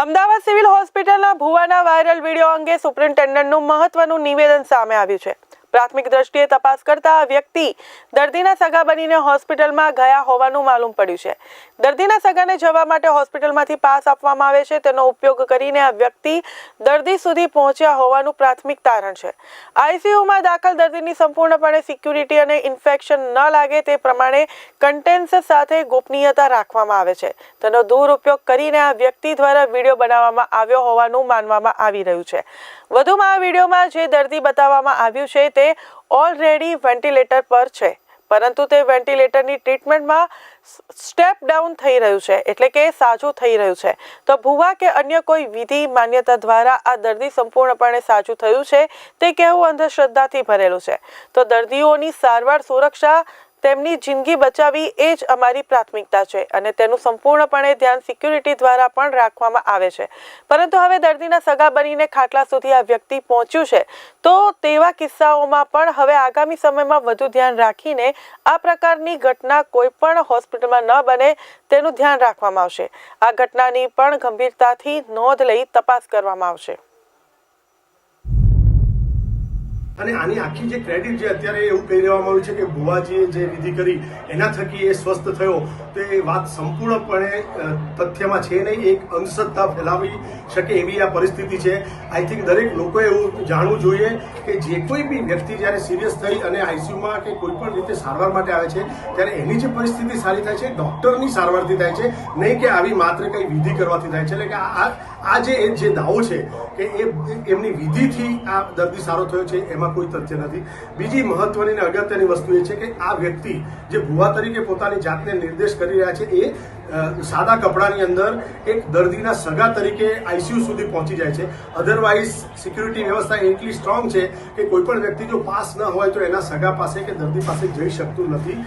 Ahmedabad civil હોસ્પિટલના ભુવાના viral video અંગે સુપ્રિન્ટેન્ડન્ટનું મહત્વનું નિવેદન સામે આવ્યું છે. પ્રાથમિક દ્રષ્ટિએ તપાસ કરતા આ વ્યક્તિ દર્દીના સગા બનીને હોસ્પિટલમાં ગયા હોવાનું માલુમ પડ્યું છે. દર્દીના સગાને જવા માટે હોસ્પિટલમાંથી પાસ આપવામાં આવે છે. તેનો ઉપયોગ કરીને આ વ્યક્તિ દર્દી સુધી પહોંચ્યા હોવાનું પ્રાથમિક તારણ છે. આઈસીયુમાં દાખલ દર્દીની સંપૂર્ણપણે સિક્યુરિટી અને ઇન્ફેક્શન ન લાગે તે પ્રમાણે કન્ટેન્સ સાથે ગોપનીયતા રાખવામાં આવે છે. તેનો દુરુપયોગ કરીને આ વ્યક્તિ દ્વારા વીડિયો બનાવવામાં આવ્યો હોવાનું માનવામાં આવી રહ્યું છે. વધુમાં આ વિડીયોમાં જે દર્દી બતાવવામાં આવ્યું છે તે ઓલરેડી વેન્ટિલેટર પર છે. પરંતુ તે વેન્ટિલેટરની ટ્રીટમેન્ટમાં સ્ટેપ ડાઉન થઈ રહ્યું છે, એટલે કે સાજું થઈ રહ્યું છે. તો ભુવા કે અન્ય કોઈ વિધિ માન્યતા દ્વારા આ દર્દી સંપૂર્ણપણે સાજું થયું છે, તે કહેવું અંધશ્રદ્ધાથી ભરેલું છે? તો દર્દીઓની સારવાર સુરક્ષા તેમની જિંદગી બચાવી એ જ અમારી પ્રાથમિકતા છે અને તેનું સંપૂર્ણપણે ધ્યાન સિક્યુરિટી દ્વારા પણ રાખવામાં આવે છે. પરંતુ હવે દર્દીના સગા બનીને ખાટલા સુધી આ વ્યક્તિ પહોંચ્યું છે, તો તેવા કિસ્સાઓમાં પણ હવે આગામી સમયમાં વધુ ધ્યાન રાખીને આ પ્રકારની ઘટના કોઈ પણ હોસ્પિટલમાં ન બને તેનું ધ્યાન રાખવામાં આવશે. આ ઘટનાની પણ ગંભીરતાથી નોંધ લઈ તપાસ કરવામાં આવશે. અને આની આખી જે ક્રેડિટ જે અત્યારે એવું કહી રહેવામાં આવ્યું છે કે ભુવાજીએ જે વિધિ કરી, એના થકી એ સ્વસ્થ થયો, તો એ વાત સંપૂર્ણપણે તથ્યમાં છે નહીં, એક અંધશ્રદ્ધા ફેલાવી શકે એવી આ પરિસ્થિતિ છે. આઈ થિંક દરેક લોકોએ એવું જાણવું જોઈએ કે જે કોઈ બી વ્યક્તિ જ્યારે સિરિયસ થઈ અને આઈસીયુમાં કે કોઈ પણ રીતે સારવાર માટે આવે છે, ત્યારે એની જે પરિસ્થિતિ સારી થાય છે ડૉક્ટરની સારવારથી થાય છે, નહીં કે આવી માત્ર કંઈ વિધિ કરવાથી થાય છે. એટલે કે આ આ જે જે દાવો છે કે એ એમની વિધિથી આ દર્દી સારો થયો છે, એમાં કોઈ તથ્ય નથી. બીજી મહત્વની અને અગત્યની વસ્તુ એ છે કે આ વ્યક્તિ જે ભુવા તરીકે પોતાની જાતને નિર્દેશ કરી રહ્યા છે, એ સાદા કપડાની અંદર એક દર્દીના સગા તરીકે આઈસીયુ સુધી પહોંચી જાય છે. અધરવાઇઝ સિક્યુરિટી વ્યવસ્થા એટલી સ્ટ્રોંગ છે કે કોઈપણ વ્યક્તિ જો પાસ ન હોય તો એના સગા પાસે કે દર્દી પાસે જઈ શકતું નથી.